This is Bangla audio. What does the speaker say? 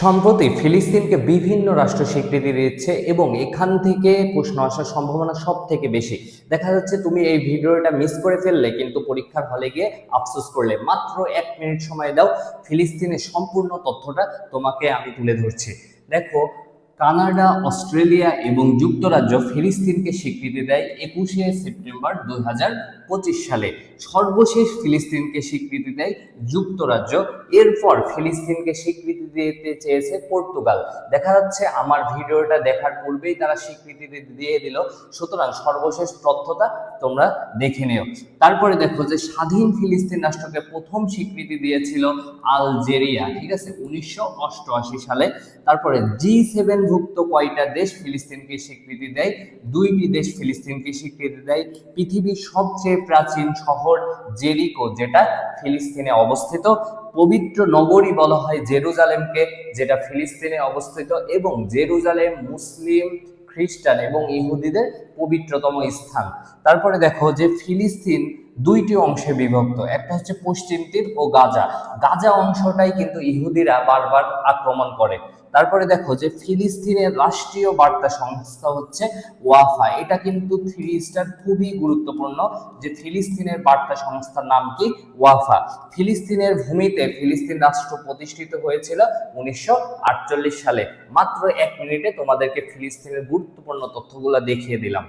সম্প্রতি ফিলিস্তিনকে বিভিন্ন রাষ্ট্র স্বীকৃতি দিচ্ছে এবং এখান থেকে প্রশ্ন আসার সম্ভাবনা সব থেকে বেশি। দেখা যাচ্ছে তুমি এই ভিডিওটা মিস করে ফেললে কিন্তু পরীক্ষার হলে গিয়ে আফসোস করলে। মাত্র এক মিনিট সময় দাও, ফিলিস্তিনের সম্পূর্ণ তথ্যটা তোমাকে আমি তুলে ধরছি। দেখো কানাডা, অস্ট্রেলিয়া এবং যুক্তরাজ্য ফিলিস্তিনকে স্বীকৃতি দেয় একুশে সেপ্টেম্বর পঁচিশ সালে। সর্বশেষ ফিলিস্তিনকে স্বীকৃতি দেয় যুক্তরাজ্য। এরপর ফিলিস্তিনকে স্বীকৃতি দিতে চেয়েছে পর্তুগাল। দেখা যাচ্ছে আমার ভিডিওটা দেখার পূর্বেই তারা স্বীকৃতি দিয়ে দিল। সুতরাং সর্বশেষ তথ্যটা তোমরা দেখে নিও। তারপরে দেখো যে স্বাধীন ফিলিস্তিন রাষ্ট্রকে প্রথম স্বীকৃতি দিয়েছিল আলজেরিয়া, ঠিক আছে? উনিশশো অষ্টআশি সালে। তারপরে জি সেভেন ভুক্ত কয়টা দেশ ফিলিস্তিনকে স্বীকৃতি দেয়? দুইটি দেশ ফিলিস্তিনকে স্বীকৃতি দেয়। পৃথিবীর সবচেয়ে প্রাচীন শহর জেরিকো, যেটা ফিলিস্তিনে অবস্থিত। পবিত্র নগরী বলা হয় জেরুজালেমকে, যেটা ফিলিস্তিনে অবস্থিত এবং জেরুজালেম মুসলিম, খ্রিস্টান এবং ইহুদিদের পবিত্রতম স্থান। তারপরে দেখো যে ফিলিস্তিন দুইটি অংশে বিভক্ত। একটা হচ্ছে পশ্চিম তীর ও গাজা। গাজা অংশটাই কিন্তু ইহুদিরা বারবার আক্রমণ করে। তারপরে দেখো যে ফিলিস্তিনের রাষ্ট্রীয় বার্তা সংস্থা হচ্ছে ওয়াফা। এটা কিন্তু থ্রি স্টার খুবই গুরুত্বপূর্ণ যে ফিলিস্তিনের বার্তা সংস্থার নাম কি? ওয়াফা। ফিলিস্তিনের ভূমিতে ফিলিস্তিন রাষ্ট্র প্রতিষ্ঠিত হয়েছিল উনিশশো আটচল্লিশ সালে। মাত্র এক মিনিটে তোমাদেরকে ফিলিস্তিনের গুরুত্বপূর্ণ তথ্যগুলো দেখিয়ে দিলাম।